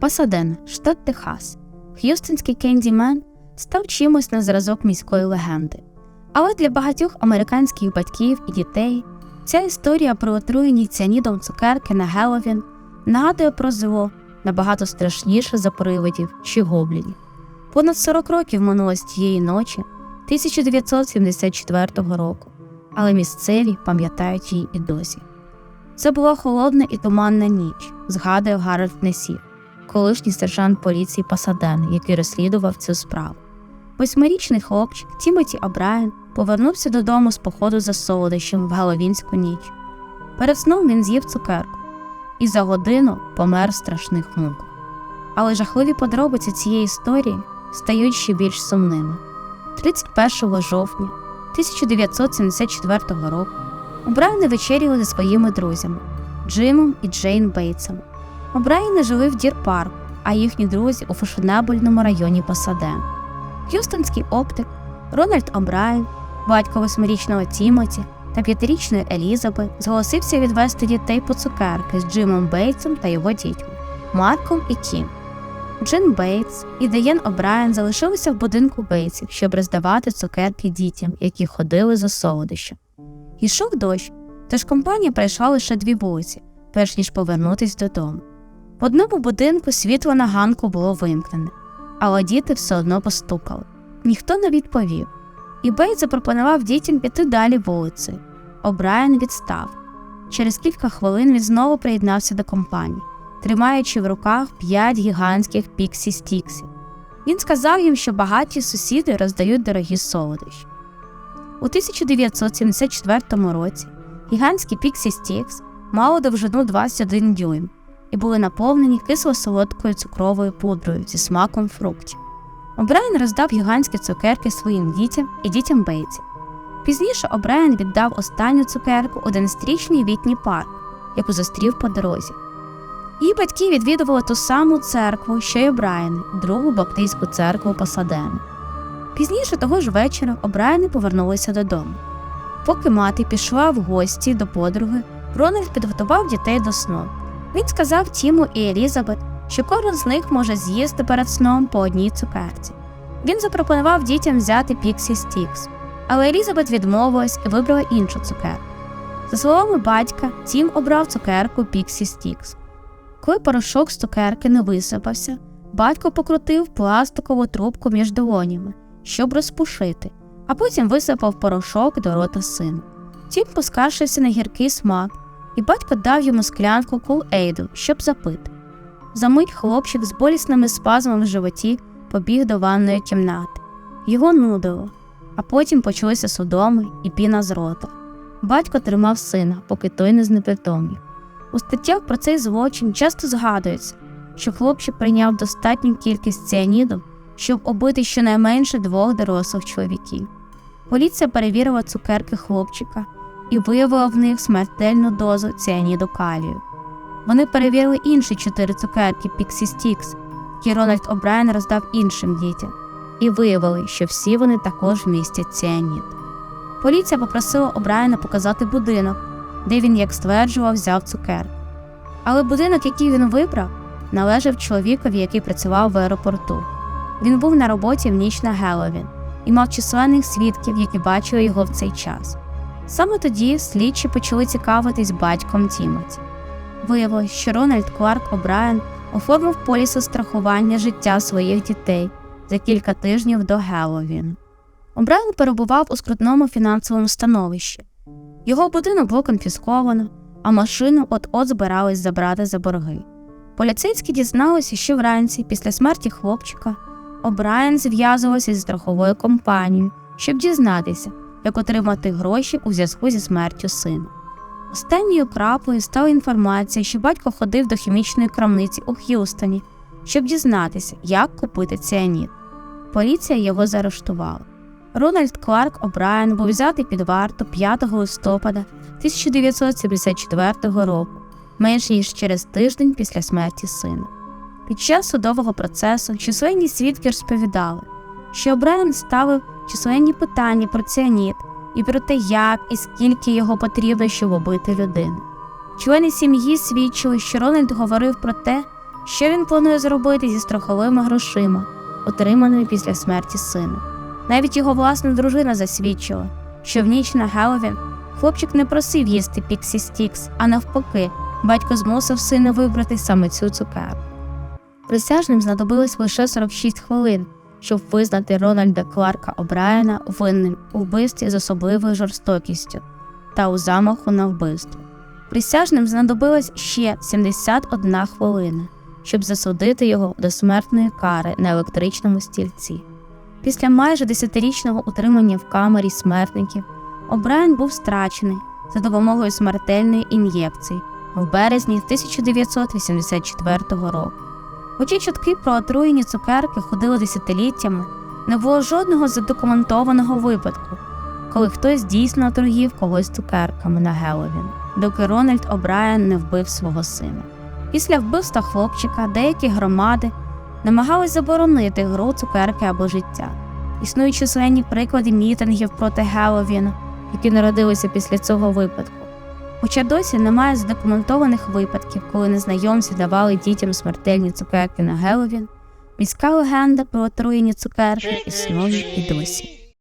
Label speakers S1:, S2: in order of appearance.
S1: Пасадена, штат Техас. Х'юстонський Кендімен став чимось на зразок міської легенди. Але для багатьох американських батьків і дітей ця історія про отруєні ціанідом цукерки на Геловін нагадує про зло набагато страшніше за привидів чи гоблінів. Понад 40 років минуло з тієї ночі 1974 року, але місцеві пам'ятають її і досі. Це була холодна і туманна ніч, згадує Гарольд Несів, колишній сержант поліції Пасаден, який розслідував цю справу. Восьмирічний хлопчик Тімоті Абрайан повернувся додому з походу за солодощем в Галовінську ніч. Перед сном він з'їв цукерку і за годину помер страшних муках. Але жахливі подробиці цієї історії стають ще більш сумними. 31 жовтня 1974 року Обрайани вечеряли зі своїми друзями Джимом і Джейн Бейтсом. Обрайани жили в Дір-парку, а їхні друзі у фешенебельному районі Пасаден. Х'юстонський оптик Рональд Обрайан, батько восьмирічного Тімоті та п'ятирічної Елізабет, зголосився відвести дітей по цукерки з Джимом Бейтсом та його дітьми Марком і Тім. Джин Бейтс і Деєн Обрайан залишилися в будинку Бейтсів, щоб роздавати цукерки дітям, які ходили за солодощем. Йшов дощ, тож компанія пройшла лише дві вулиці, перш ніж повернутись додому. В одному будинку світло на ганку було вимкнене, але діти все одно постукали. Ніхто не відповів. І Бейт запропонував дітям піти далі вулицею. Обрайан відстав. Через кілька хвилин він знову приєднався до компанії, тримаючи в руках п'ять гігантських піксі стіксів. Він сказав їм, що багаті сусіди роздають дорогі солодощі. У 1974 році гігантські Pixie Sticks мали довжину 21 дюйм і були наповнені кисло-солодкою цукровою пудрою зі смаком фруктів. Обрайан роздав гігантські цукерки своїм дітям і дітям Бейтсів. Пізніше Обрайан віддав останню цукерку у 11-річний літній парк, яку зустрів по дорозі. Її батьки відвідували ту саму церкву, що й Обрайани, другу баптистську церкву Пасадени. Пізніше того ж вечора Обрайани повернулися додому. Поки мати пішла в гості до подруги, Рональд підготував дітей до сну. Він сказав Тіму і Елізабет, що кожен з них може з'їсти перед сном по одній цукерці. Він запропонував дітям взяти Піксі Стікс, але Елізабет відмовилась і вибрала іншу цукерку. За словами батька, Тім обрав цукерку Піксі Стікс. Коли порошок з цукерки не висипався, батько покрутив пластикову трубку між долонями, щоб розпушити, а потім висипав порошок до рота сину. Тім поскаржився на гіркий смак, і батько дав йому склянку кул-ейду, щоб запити. Замить хлопчик з болісними спазмами в животі побіг до ванної кімнати. Його нудило, а потім почалися судоми і піна з рота. Батько тримав сина, поки той не знепритомнів. У статтях про цей злочин часто згадується, що хлопчик прийняв достатню кількість ціаніду, щоб убити щонайменше двох дорослих чоловіків. Поліція перевірила цукерки хлопчика і виявила в них смертельну дозу ціаніду калію. Вони перевірили інші чотири цукерки Pixie Sticks, які Рональд О'Брайен роздав іншим дітям, і виявили, що всі вони також містять ціанід. Поліція попросила О'Брайена показати будинок, де він, як стверджував, взяв цукерку. Але будинок, який він вибрав, належав чоловікові, який працював в аеропорту. Він був на роботі в ніч на Геловін і мав численних свідків, які бачили його в цей час. Саме тоді слідчі почали цікавитись батьком Тімоті. Виявилось, що Рональд Кларк О'Брайен оформив поліси страхування життя своїх дітей за кілька тижнів до Геловін. О'Брайен перебував у скрутному фінансовому становищі. Його будинок було конфісковано, а машину от-от збирались забрати за борги. Поліцейські дізналися, що вранці, після смерті хлопчика, О'Брайен зв'язувався зі страховою компанією, щоб дізнатися, як отримати гроші у зв'язку зі смертю сина. Останньою краплею стала інформація, що батько ходив до хімічної крамниці у Х'юстоні, щоб дізнатися, як купити ціаніт. Поліція його заарештувала. Рональд Кларк О'Брайен був взятий під варту 5 листопада 1974 року, менш ніж через тиждень після смерті сина. Під час судового процесу численні свідки розповідали, що О'Брайен ставив численні питання про ціаніт і про те, як і скільки його потрібно, щоб убити людину. Члени сім'ї свідчили, що Рональд говорив про те, що він планує зробити зі страховими грошима, отриманими після смерті сина. Навіть його власна дружина засвідчила, що в ніч на Геловін хлопчик не просив їсти Піксі Стікс, а навпаки, батько змусив сина вибрати саме цю цукерку. Присяжним знадобилось лише 46 хвилин, щоб визнати Рональда Кларка Обрайена винним у вбивстві з особливою жорстокістю та у замаху на вбивство. Присяжним знадобилось ще 71 хвилина, щоб засудити його до смертної кари на електричному стільці. Після майже десятирічного утримання в камері смертників Обрайен був страчений за допомогою смертельної ін'єкції в березні 1984 року. Хоча чутки про отруєні цукерки ходили десятиліттями, не було жодного задокументованого випадку, коли хтось дійсно отруїв когось цукерками на Геловін, доки Рональд Обрайен не вбив свого сина. Після вбивства хлопчика деякі громади намагались заборонити гру цукерки або життя. Існують численні приклади мітингів проти Геловіна, які народилися після цього випадку. Хоча досі немає задокументованих випадків, коли незнайомці давали дітям смертельні цукерки на Геловін, міська легенда про отруєні цукерки існує і досі.